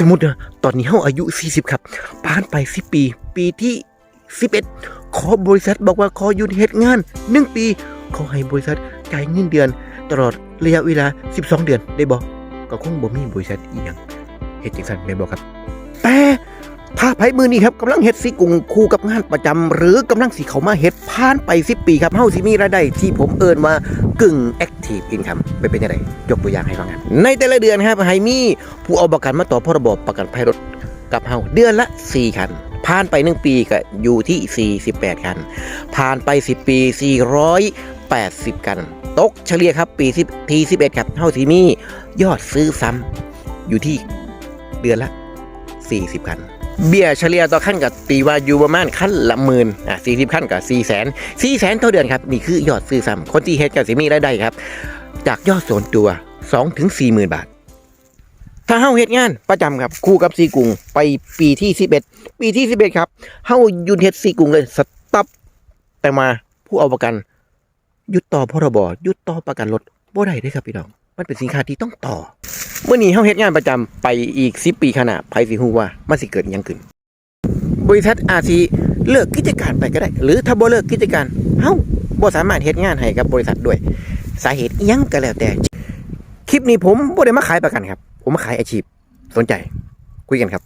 สมมตินะตอนนี้เฮาอายุ 40 ครับผ่านไป 10 ปี ปีที่ 11 ขอบริษัทบอกว่าขอหยุดเฮ็ดงาน 1 ปีขอให้บริษัทจ่ายเงินเดือน ตลอดระยะเวลา 12 เดือนได้บ่ก็คงบ่มีบริษัทอีหยังเฮ็ดจังซั่นแม่นบ่ครับ แต่ถ้าไผมือนี้ครับกำลังเฮ็ดสิกุงคู่กับงานประจำหรือกำลังสิเข้ามาเฮ็ดผ่านไป 10 ปีครับเฮาสิมีรายได้ที่ผมเอิ้นว่ากึ่ง active income ไปเป็นจังไดยกตัวอย่างให้ฟังครับในแต่ละเดือนครับให้มีผู้เอาประกันมาต่อพรบประกันภัยรถกับเฮาเดือนละ 4 คัน ผ่านไป 1 ปีก็อยู่ที่ 48 คัน ผ่านไป 10 ปี 480กัน ตกเฉลี่ยครับปี10ที11 ครับเฮาสิมียอดซื้อซ้ำอยู่ที่เดือนละ 40 คัน เบี้ยเฉลี่ยต่อขั้นกับตีว่าอยู่ประมาณขั้นละหมื่นอะ40ขั้นกับ4แสน4แสนต่อเดือนครับนี่คือยอดซื้อซ้ำคนที่เฮ็ดกับสิมีรายได้ครับ จากยอดส่วนตัว2ถึง4หมื่นบาท ถ้าเฮาเฮ็ดงานประจำครับคู่กับซีกุงไปปีที่11ปีที่11ครับเฮายุดเฮ็ดซีกุงเลยสต็อปแต่มาผู้เอาประกันยุดต่อพรบยุดต่อประกันรถบ่ได้เด้อครับพี่น้อง มันเป็นสินค้าที่ต้องต่อ เมื่อนี้เฮาเฮ็ดงานประจำไปอีก10ปีขนางหน้าไผสิฮู้ว่ามันสิเกิดหยังขึ้น บริษัทอาจสิเลิกกิจการไปก็ได้ หรือถ้าบ่เลิกกิจการเฮาบ่สามารถเฮ็ดงานให้กับบริษัทด้วย สาเหตุหยังก็แล้วแต่ คลิปนี้ผมบ่ได้มาขายประกันครับ ผมมาขายอาชีพ สนใจ คุยกันครับ